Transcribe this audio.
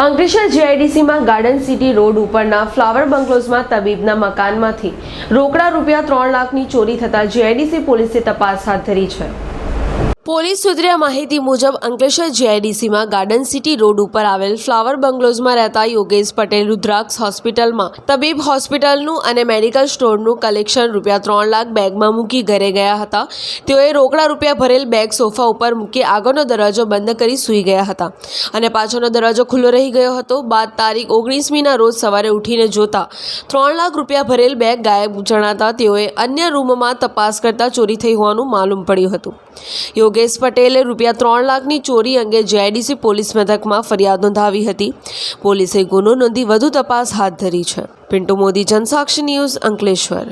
અંકલેશ્વર જીઆઈડીસીમાં garden city road ઉપરના flower બંગલોઝમાં તબીબના મકાનમાંથી રોકડા રૂપિયા ત્રણ લાખની ચોરી થતાં જીઆઈડીસી પોલીસે તપાસ હાથ ધરી છે. પોલીસ સૂત્રે માહિતી મુજબ અંકલેશ્વર જીઆઈડીસીમાં ગાર્ડન સિટી રોડ ઉપર આવેલ ફ્લાવર બંગલોઝમાં રહેતા યોગેશ પટેલ રુદ્રાક્ષ હોસ્પિટલમાં તબીબ હોસ્પિટલનું અને મેડિકલ સ્ટોરનું કલેક્શન રૂપિયા ત્રણ લાખ બેગમાં મૂકી ઘરે ગયા હતા. તેઓએ રોકડા રૂપિયા ભરેલ બેગ સોફા ઉપર મૂકી આગળનો દરવાજો બંધ કરી સૂઈ ગયા હતા અને પાછળનો દરવાજો ખુલ્લો રહી ગયો હતો. બાદ તારીખ ઓગણીસમીના રોજ સવારે ઉઠીને જોતા ત્રણ લાખ રૂપિયા ભરેલ બેગ ગાયબ જણાતા તેઓએ અન્ય રૂમમાં તપાસ કરતા ચોરી થઈ હોવાનું માલુમ પડ્યું હતું. યોગેશ પટેલે રૂપિયા ત્રણ લાખની ચોરી અંગે જેઆઈડીસી પોલીસ મથકમાં ફરિયાદ નોંધાવી હતી. પોલીસે ગુનો નોંધી વધુ તપાસ હાથ ધરી છે. પિન્ટુ મોદી, જનસાક્ષી ન્યૂઝ અંકલેશ્વર.